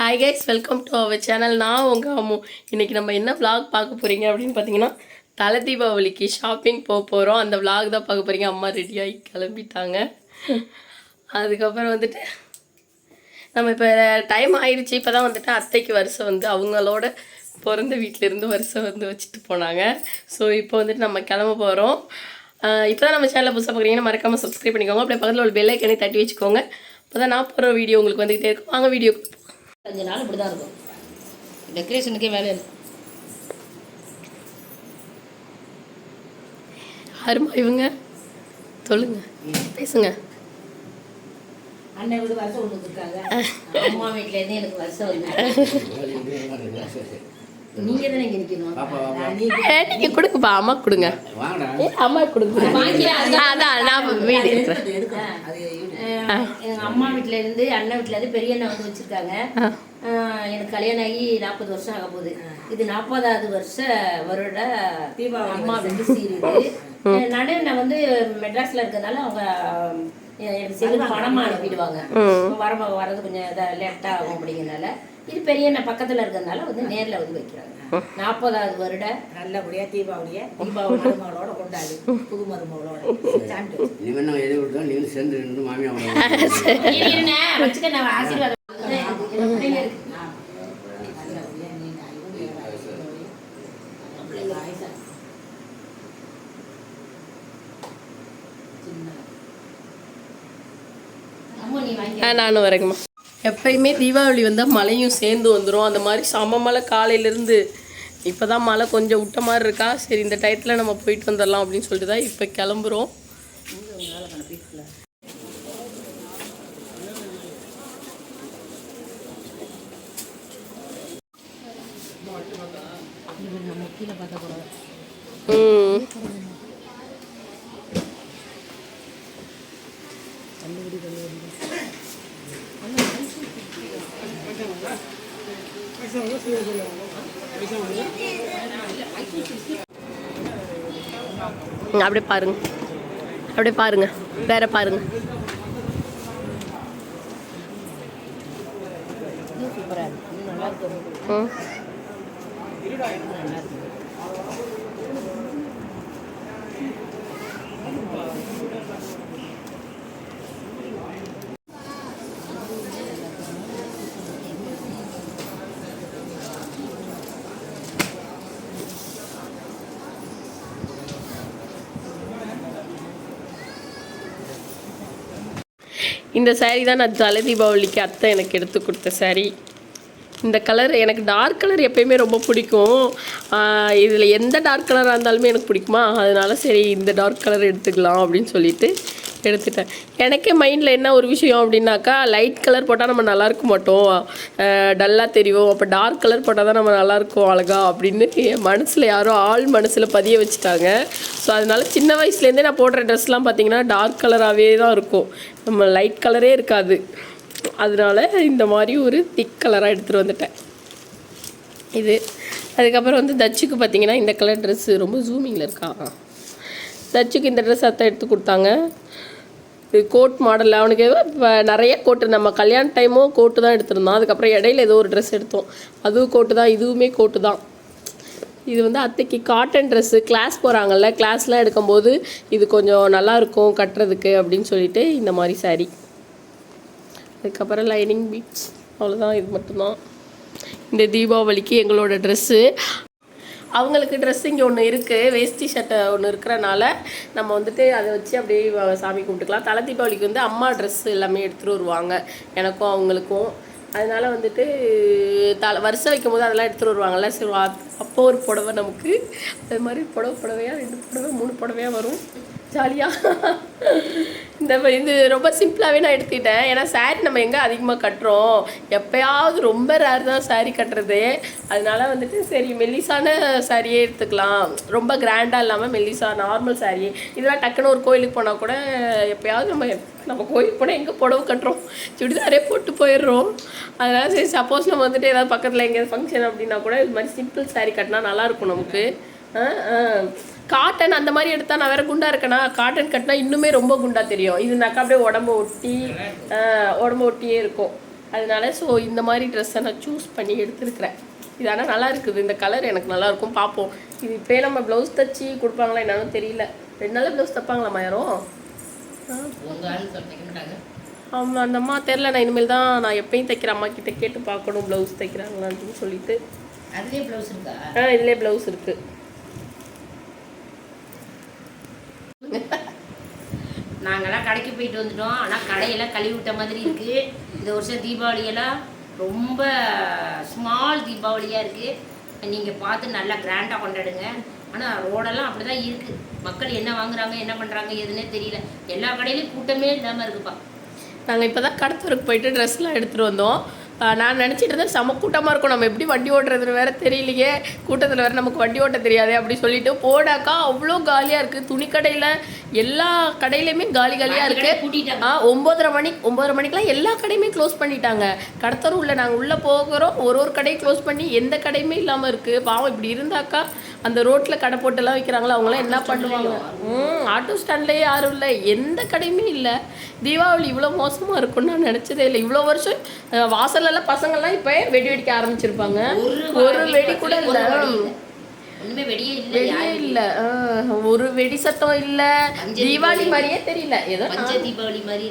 Hi guys welcome to our channel நான் உங்கள் அம்மு. இன்றைக்கி நம்ம என்ன விளாக் பார்க்க போகிறீங்க அப்படின்னு பார்த்தீங்கன்னா தலை தீபாவளிக்கு ஷாப்பிங் போக போகிறோம் அந்த விளாக் தான் பார்க்க போகிறீங்க அம்மா ரெடியாகி கிளம்பிட்டாங்க. அதுக்கப்புறம் வந்துட்டு நம்ம இப்போ டைம் ஆயிடுச்சு. இப்போ தான் வந்துட்டு அத்தைக்கு வருஷம் வந்து அவங்களோட பிறந்த வீட்டிலேருந்து வருஷம் வந்து வச்சுட்டு போனாங்க. ஸோ இப்போ வந்துட்டு நம்ம கிளம்ப போகிறோம் இப்போ தான் நம்ம சேனலில் புதுசாக பார்க்குறீங்கன்னா மறக்காமல் சப்ஸ்கிரைப் பண்ணிக்கோங்க. அப்படியே பக்கத்தில் ஒரு பெல்லைக்கனே தட்டி வச்சுக்கோங்க. அப்போ தான் நான் போகிற வீடியோ உங்களுக்கு வந்துக்கிட்டே இருக்கும். வாங்க வீடியோ அஞ்சு நாள் இப்படி தான் இருக்கும். டெக்கரேஷனுக்கே வேலை இல்லை. யாருமா இவங்க? சொல்லுங்க. பேசுங்க. அண்ணன் வீடு வருஷம் ஒன்று இருக்காங்க அம்மா வீட்டிலேருந்து எனக்கு வருஷம் வந்து நீங்க தானே நீங்க கொடுங்கப்பா அம்மா கொடுங்க. அம்மா கொடுங்க. அதான் நான் வீடு இருக்கிறேன் அஹ், எங்க அம்மா வீட்ல இருந்து அண்ணன் வீட்ல இருந்து பெரிய அண்ணன் வந்து வச்சிருக்காங்க. எனக்கு கல்யாணம் ஆகி நாற்பது வருஷம் ஆக போகுது. இது நாற்பதாவது வருஷ வருட அம்மா வீட்டு சீருது நடுவில் நான் வந்து மெட்ராஸ்ல இருக்கிறதுனால அவங்க அஹ், எனக்கு செல்லு பணமா அனுப்பிடுவாங்க. வர வரது கொஞ்சம் லேட்டா ஆகும் அப்படிங்கிறனால இது பெரிய அண்ணன் பக்கத்துல இருக்கிறதுனால வந்து நேர்ல வந்து வைக்கிறாங்க. நாற்பதாவது வருட நல்லபடியா தீபாவளிய தீபாவளி மருமகளோட கொண்டாடு புது மருமகளோட சாப்பிட்டு இனிமேல் நான் எது விட்டோம் நீங்க சேர்ந்து நின்று மாமியா வாங்க இருண்ணே, வச்சுக்க நான் ஆசீர்வாதம் பிள்ளைங்க இருக்கு. நல்லபடியா நீங்க ஐந்து வயசு பிள்ளைங்க ஆயுசா சின்ன அம்மா நீ வாங்கி ஆ நானும் வரேங்கம்மா. எப்பயுமே தீபாவளி வந்தால் மழையும் சேர்ந்து வந்துடும் அந்த மாதிரி சம மழை காலையிலேருந்து இப்போ தான் மழை கொஞ்சம் விட்ட மாதிரி இருக்கா? சரி இந்த டயத்தில் நம்ம போயிட்டு வந்துடலாம் அப்படின்னு சொல்லிட்டு தான் இப்போ கிளம்புறோம். ம். அப்படியே பாருங்க. அப்படியே பாருங்க. வேற பாருங்க. ம். இந்த சாரீ தான் நான் தலை தீபாவளிக்கு அத்தை எனக்கு எடுத்து கொடுத்த சாரீ இந்த கலர் எனக்கு டார்க் கலர் எப்பயுமே ரொம்ப பிடிக்கும். இதில் எந்த டார்க் கலராக இருந்தாலுமே எனக்கு பிடிக்குமா? அதனால சரி இந்த டார்க் கலர் எடுத்துக்கலாம் அப்படின்னு சொல்லிட்டு எடுத்துட்டேன். எனக்கே மைண்டில் என்ன ஒரு விஷயம் அப்படின்னாக்கா லைட் கலர் போட்டால் நம்ம நல்லா இருக்க மாட்டோம். டல்லாக தெரியும். அப்போ டார்க் கலர் போட்டால் தான் நம்ம நல்லா இருக்கோம் அழகா அப்படின்னு என் மனசில் யாரோ ஆள் மனசில் பதிய வச்சுட்டாங்க. ஸோ அதனால சின்ன வயசுலேருந்தே நான் போடுற ட்ரெஸ்லாம் பார்த்தீங்கன்னா டார்க் கலராகவே தான் இருக்கும். நம்ம லைட் கலரே இருக்காது. அதனால இந்த மாதிரி ஒரு திக் கலராக எடுத்துகிட்டு வந்துட்டேன். இது. அதுக்கப்புறம் வந்து தச்சுக்கு பார்த்தீங்கன்னா இந்த கலர் ட்ரெஸ்ஸு ரொம்ப ஜூமிங்கில் இருக்கா? தச்சுக்கு இந்த ட்ரெஸ் அத்தை எடுத்து கொடுத்தாங்க. இது கோட் மாடல் அவனுக்கு இப்போ நிறைய கோட்டு நம்ம கல்யாண டைமும் கோட்டு தான் எடுத்திருந்தோம். அதுக்கப்புறம் இடையில ஏதோ ஒரு ட்ரெஸ் எடுத்தோம். அதுவும் கோட்டு தான் இதுவுமே கோட்டு தான். இது வந்து அத்தைக்கு காட்டன் ட்ரெஸ்ஸு கிளாஸ் போகிறாங்கல்ல கிளாஸ்லாம் எடுக்கும்போது இது கொஞ்சம் நல்லாயிருக்கும் கட்டுறதுக்கு அப்படின்னு சொல்லிட்டு இந்த மாதிரி saree. அதுக்கப்புறம் லைனிங் பீட்ஸ் அவ்வளோதான் இது மட்டும்தான். இந்த தீபாவளிக்கு எங்களோட ட்ரெஸ்ஸு அவங்களுக்கு ட்ரெஸ்ஸிங் இங்கே ஒன்று இருக்குது வேஷ்டி ஷர்ட்டை ஒன்று இருக்கிறனால நம்ம வந்துட்டு அதை வச்சு அப்படியே சாமி கும்பிட்டுக்கலாம். தலை தீபாவளிக்கு வந்து அம்மா ட்ரெஸ் எல்லாமே எடுத்துகிட்டு வருவாங்க. எனக்கும் அவங்களுக்கும். அதனால வந்துட்டு தலை வருஷம் வைக்கும் போது அதெல்லாம் எடுத்துகிட்டு வருவாங்கல்ல. சரி அப்போ ஒரு புடவை நமக்கு. அது மாதிரி புடவை புடவையாக ரெண்டு புடவை மூணு புடவையாக வரும். ஜாலியாக இந்த மாதிரி இது ரொம்ப சிம்பிளாகவே நான் எடுத்துக்கிட்டேன். ஏன்னா saree நம்ம எங்கே அதிகமாக கட்டுறோம்? எப்பயாவது ரொம்ப ரேர் தான் saree கட்டுறது. அதனால வந்துட்டு சரி மெல்லிசான சாரியே எடுத்துக்கலாம். ரொம்ப கிராண்டாக இல்லாமல் மெல்லிசா நார்மல் saree இதெல்லாம் டக்குன்னு ஒரு கோயிலுக்கு போனால் கூட எப்போயாவது நம்ம நம்ம கோயிலுக்கு போனால் எங்கே புடவை கட்டுறோம்? சுடிதாரே போட்டு போயிடுறோம். அதனால் சரி சப்போஸ் நம்ம வந்துட்டு ஏதாவது பக்கத்தில் எங்கேயாவது ஃபங்க்ஷன் அப்படின்னா கூட இது மாதிரி சிம்பிள் saree கட்டினா நல்லாயிருக்கும் நமக்கு. காட்டன் அந்த மாதிரி எடுத்தா நான் வேற குண்டா இருக்கேனா? காட்டன் கட்டினா இன்னுமே ரொம்ப குண்டா தெரியும். இது நாக்கா அப்படியே உடம்ப ஒட்டி உடம்ப ஒட்டியே இருக்கும். அதனால ஸோ இந்த மாதிரி ட்ரெஸ்ஸை நான் சூஸ் பண்ணி எடுத்துருக்கிறேன். இது ஆனால் நல்லா இருக்குது. இந்த கலர் எனக்கு நல்லா இருக்கும். பார்ப்போம். இது இப்போயே நம்ம ப்ளவுஸ் தச்சு கொடுப்பாங்களா என்னன்னு தெரியல. ரெண்டு நாள் ப்ளவுஸ் தைப்பாங்களாம்மா யாரும் ஆமாம் அந்த அம்மா தெரில நான் இனிமேல் தான் நான் எப்பயும் தைக்கிற அம்மா கிட்ட கேட்டு பார்க்கணும் ப்ளவுஸ் தைக்கிறாங்களான்னு சொல்லிட்டு. அதுலயே ப்ளவுஸ் இருக்கா? ஆ இதுலேயே ப்ளவுஸ் இருக்குது நாங்கெல்லாம் கடைக்கு போயிட்டு வந்துட்டோம். ஆனால் கடையெல்லாம் கழுவி விட்ட மாதிரி இருக்கு. இந்த வருஷம் தீபாவளியெல்லாம் ரொம்ப ஸ்மால் தீபாவளியாக இருக்கு. நீங்கள் பார்த்து நல்லா கிராண்டாக கொண்டாடுங்க. ஆனால் ரோடெல்லாம் அப்படி தான் இருக்குது மக்கள் என்ன வாங்குறாங்க என்ன பண்ணுறாங்க எதுன்னே தெரியல. எல்லா கடையிலையும் கூட்டமே இல்லாமல் இருக்குப்பா. நாங்கள் இப்போ தான் கடத்தூருக்கு போயிட்டு ட்ரெஸ்லாம் எடுத்துகிட்டு வந்தோம். நான் நினச்சிட்டு இருந்தேன் செம கூட்டமாக இருக்கும். நம்ம எப்படி வண்டி ஓட்டுறதுன்னு வேற தெரியலையே. கூட்டத்தில் வேற நமக்கு வண்டி ஓட்ட தெரியாதே அப்படி சொல்லிட்டு போடாக்கா அவ்வளோ காலியாக இருக்குது துணி கடையில் எல்லா கடையிலையுமே காலி காலியாக இருக்குது. ஆ ஒம்பதரை மணி ஒம்பதரை மணிக்கெலாம் எல்லா கடையுமே க்ளோஸ் பண்ணிட்டாங்க. கடத்தரும் உள்ள நாங்கள் உள்ளே போகிறோம். ஒரு ஒரு கடையும் க்ளோஸ் பண்ணி எந்த கடையுமே இல்லாமல் இருக்குது பாவம் இப்படி இருந்தாக்கா அந்த ரோட்டில் கடை போட்டெல்லாம் வைக்கிறாங்களா அவங்களாம் என்ன பண்ணுவாங்க? ம் ஆட்டோ ஸ்டாண்ட்லேயே யாரும் இல்லை. எந்த கடையுமே இல்லை. தீபாவளி இவ்வளோ மோசமாக இருக்கும்னு நான் நினச்சதே இல்லை. இவ்வளோ வருஷம் வாசல்லலாம் பசங்கள்லாம் இப்போ வெடி வெடிக்க ஆரம்பிச்சிருப்பாங்க? ஒரு வெடி கூட இல்லை. வெடியே இல்லை ஒரு வெடி சத்தம் இல்லை. தீபாவளி மாதிரியே தெரியல. ஏதோ தீபாவளி மாதிரி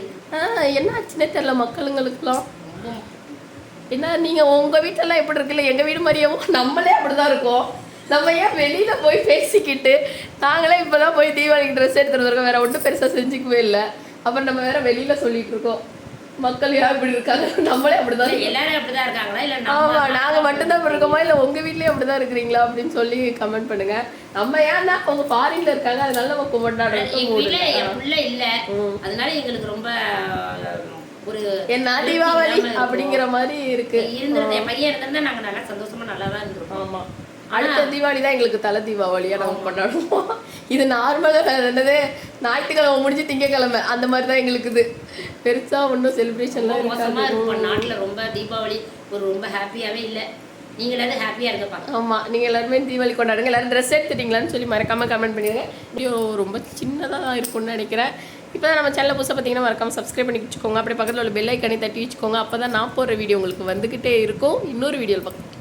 என்ன ஆச்சுன்னே தெரியல மக்களுங்களுக்குலாம் என்ன நீங்க உங்க வீட்டெல்லாம் எப்படி இருக்குல்ல? எங்க வீடு மாதிரியும் நம்மளே அப்படிதான் இருக்கோம். நம்ம ஏன் வெளியில போய் பேசிக்கிட்டு நாங்களே இப்பதான் போய் தீபாவளிக்கு ட்ரெஸ் எடுத்துட்டு வந்திருக்கோம். வேற ஒன்றும் பெருசா செஞ்சுக்கவே இல்லை. அப்புறம் நம்ம வேற வெளியில சொல்லிட்டு இருக்கோம். மக்கள் ஏன் இப்படி இருக்காங்க? நம்மளே அப்படிதான் இருக்கோம். எல்லாரும் அப்படிதான் இருக்காங்களா? இல்ல ஆமா நாங்க மட்டும்தான் இப்படி இருக்கோமா? இல்ல உங்க வீட்லயும் அப்படிதான் இருக்கிறீங்களா? அப்படின்னு சொல்லி கமெண்ட் பண்ணுங்க. நம்ம ஏன்னா அவங்க ஃபாரின்ல இருக்காங்க. அதனால நம்ம எங்க கொண்டாடுறோம் பிள்ளை இல்ல. அதனால எங்களுக்கு ரொம்ப ஒரு என்ன தீபாவளி அப்படிங்கிற மாதிரி இருக்கு. இருந்திருந்த என் பையன் இருந்தா நாங்க நல்லா சந்தோஷமா நல்லா தான் இருந்திருப்போம். ஆமா. அடுத்த தீபாவளி தான் எங்களுக்கு தலை தீபாவளியா நம்ம கொண்டாடுவோம். இது நார்மலாக என்னது? ஞாயிற்றுக்கிழமை முடிஞ்சு திங்கக்கிழமை. அந்த மாதிரி தான் எங்களுக்கு இது. பெருசா ஒன்றும் செலிப்ரேஷன்லாம் ரொம்ப மோசமா இருக்காது. இருக்கும். நாட்டுல ரொம்ப தீபாவளி ஒரு ரொம்ப ஹாப்பியாவே இல்ல. நீங்களாவது ஹாப்பியா இருங்கப்பா ஆமா. நீங்க எல்லாருமே தீபாவளி கொண்டாடுங்க. எல்லாரும் ட்ரெஸ் எடுத்துட்டீங்களான்னு சொல்லி மறக்காம கமெண்ட் பண்ணிடுங்க. வீடியோ ரொம்ப சின்னதாக தான் இருக்கும்னு நினைக்கிறேன். இப்போ நம்ம சேனலை புதுசாக பார்த்தீங்கன்னா மறக்காம சப்ஸ்கிரைப் பண்ணி வச்சுக்கோங்க. அப்படியே பக்கத்தில் உள்ள பெல் ஐக்கனை தட்டி வச்சுக்கோங்க. அப்போ தான் நான் போடுற வீடியோ உங்களுக்கு வந்துக்கிட்டே இருக்கும். இன்னொரு வீடியோ பார்க்கலாம்